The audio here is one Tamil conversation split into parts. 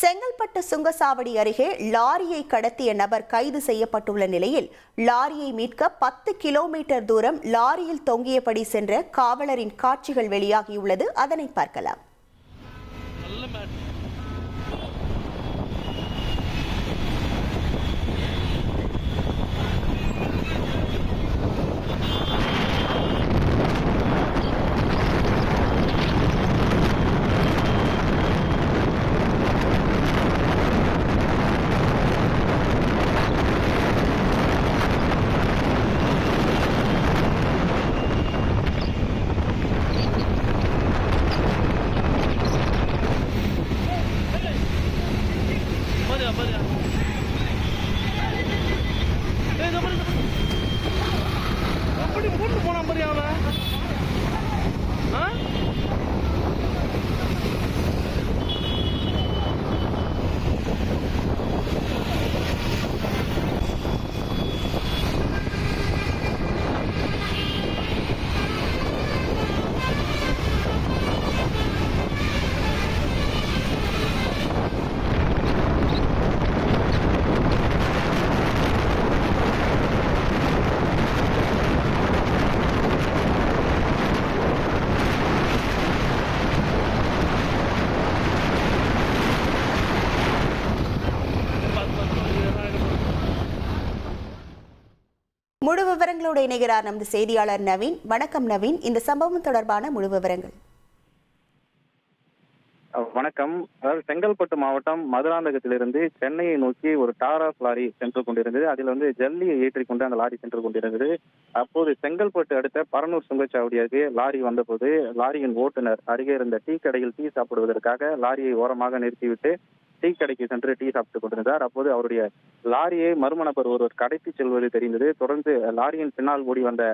செங்கல்பட்டு சுங்கசாவடி அருகே லாரியை கடத்திய நபர் கைது செய்யப்பட்டுள்ள நிலையில் லாரியை மீட்க பத்து கிலோமீட்டர் தூரம் லாரியில் தொங்கியபடி சென்ற காவலரின் காட்சிகள் வெளியாகியுள்ளது. அதனை பார்க்கலாம். बढ़िया बढ़िया முழு விவரங்களோடு இணைகிறார் நமது செய்தியாளர் நவீன். வணக்கம் நவீன். இந்த சம்பவம் தொடர்பான முழு விவரங்கள் வணக்கம். அதாவது செங்கல்பட்டு மாவட்டம் மதுராந்தகத்திலிருந்து சென்னையை நோக்கி ஒரு டாராஸ் லாரி சென்று கொண்டிருந்தது. அதில் வந்து ஜல்லியை ஏற்றிக்கொண்டு அந்த லாரி சென்று கொண்டிருந்தது. அப்போது செங்கல்பட்டு அடுத்த பரனூர் சுங்கச்சாவடி அருகே லாரி வந்தபோது லாரியின் ஓட்டுநர் அருகே இருந்த டீ கடையில் டீ சாப்பிடுவதற்காக லாரியை ஓரமாக நிறுத்திவிட்டு டீ கடைக்கு சென்று டீ சாப்பிட்டுக் கொண்டிருந்தார். அப்போது அவருடைய லாரியை மர்ம நபர் ஒருவர் கடத்தி செல்வது தெரிந்தது. தொடர்ந்து லாரியின் பின்னால் ஓடி வந்த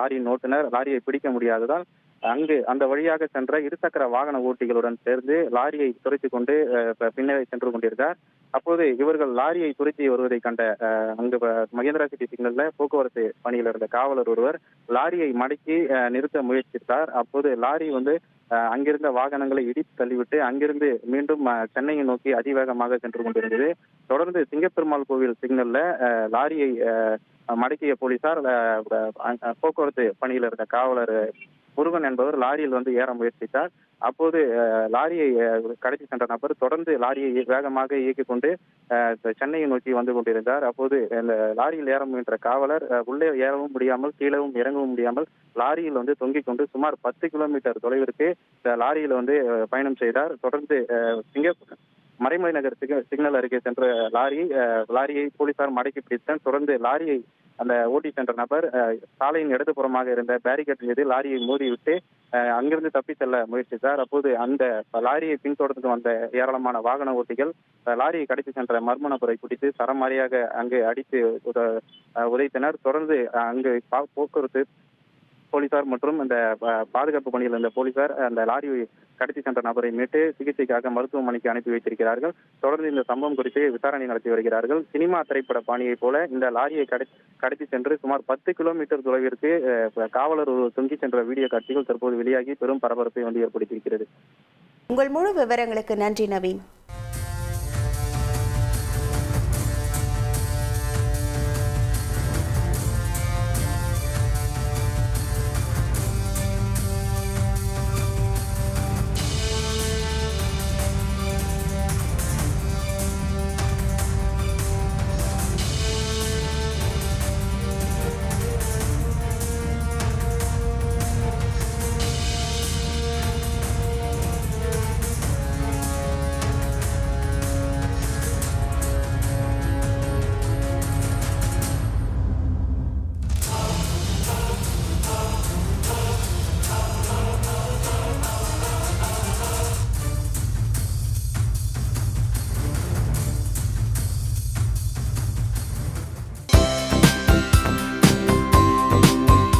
லாரியின் ஓட்டுநர் லாரியை பிடிக்க முடியாததால் அங்கு அந்த வழியாக சென்ற இருசக்கர வாகன ஓட்டிகளுடன் சேர்ந்து லாரியை துரைத்துக் கொண்டு பின்னரை பின்னரே சென்று கொண்டிருந்தார். அப்போது இவர்கள் லாரியை துரைத்தி வருவதை கண்ட அங்கு மகேந்திரா சிட்டி சிக்னல்ல போக்குவரத்து பணியில் இருந்த காவலர் ஒருவர் லாரியை மடக்கி நிறுத்த முயற்சித்தார். அப்போது லாரி வந்து அங்கிருந்த வாகனங்களை இடித்து தள்ளிவிட்டு அங்கிருந்து மீண்டும் அஹ், சென்னையை நோக்கி அதிவேகமாக சென்று கொண்டிருந்தது. தொடர்ந்து சிங்கப்பெருமாள் கோவில் சிக்னல்ல அஹ், லாரியை மடக்கிய போலீசார் அஹ், அஹ், போக்குவரத்து பணியில் இருந்த காவலர் முருகன் என்பவர் லாரியில் வந்து ஏற முயற்சித்தார். அப்போது லாரியை கடத்தி சென்ற நபர் தொடர்ந்து லாரியை வேகமாக இயக்கிக் கொண்டு சென்னையை நோக்கி வந்து கொண்டிருந்தார். அப்போது அந்த லாரியில் ஏற முயன்ற காவலர் உள்ளே ஏறவும் முடியாமல் கீழவும் இறங்கவும் முடியாமல் லாரியில் வந்து தொங்கிக் கொண்டு சுமார் பத்து கிலோமீட்டர் தொலைவிற்கு லாரியில் வந்து பயணம் செய்தார். தொடர்ந்து சிங்கப்பூர் மறைமலை நகர் சிக்னல் அருகே சென்ற லாரி லாரியை போலீசார் மடக்கி பிடித்தான் தொடர்ந்து லாரியை அந்த ஓட்டி சென்ற நபர் சாலையின் இடதுபுறமாக இருந்த பேரிகேட் மீது லாரியை மோதிவிட்டு அங்கிருந்து தப்பி செல்ல முயற்சித்தார். அப்போது அந்த லாரியை பின்தொடர்ந்து வந்த ஏராளமான வாகன ஓட்டிகள் லாரியை கடத்தி சென்ற மர்ம நபரை பிடித்து சரமாரியாக அங்கு அடித்து உத- உதைத்தனர். தொடர்ந்து அங்கு பா- போக்குவரத்து போலீசார் மற்றும் இந்த பாதுகாப்பு பணியில் இருந்த போலீசார் அந்த லாரி கடத்தி சென்ற நபரை மீட்டு சிகிச்சைக்காக மருத்துவமனைக்கு அனுப்பி வைத்திருக்கிறார்கள். தொடர்ந்து இந்த சம்பவம் குறித்து விசாரணை நடத்தி வருகிறார்கள். சினிமா திரைப்பட பாணியைப் போல இந்த லாரியை கடத்தி கடத்தி சென்று சுமார் பத்து கிலோமீட்டர் தொலைவிற்கு காவலர் தொங்கி சென்ற வீடியோ காட்சிகள் தற்போது வெளியாகி பெரும் பரபரப்பை வந்து ஏற்படுத்தியிருக்கிறது. உங்கள் முழு விவரங்களுக்கு நன்றி நவீன்.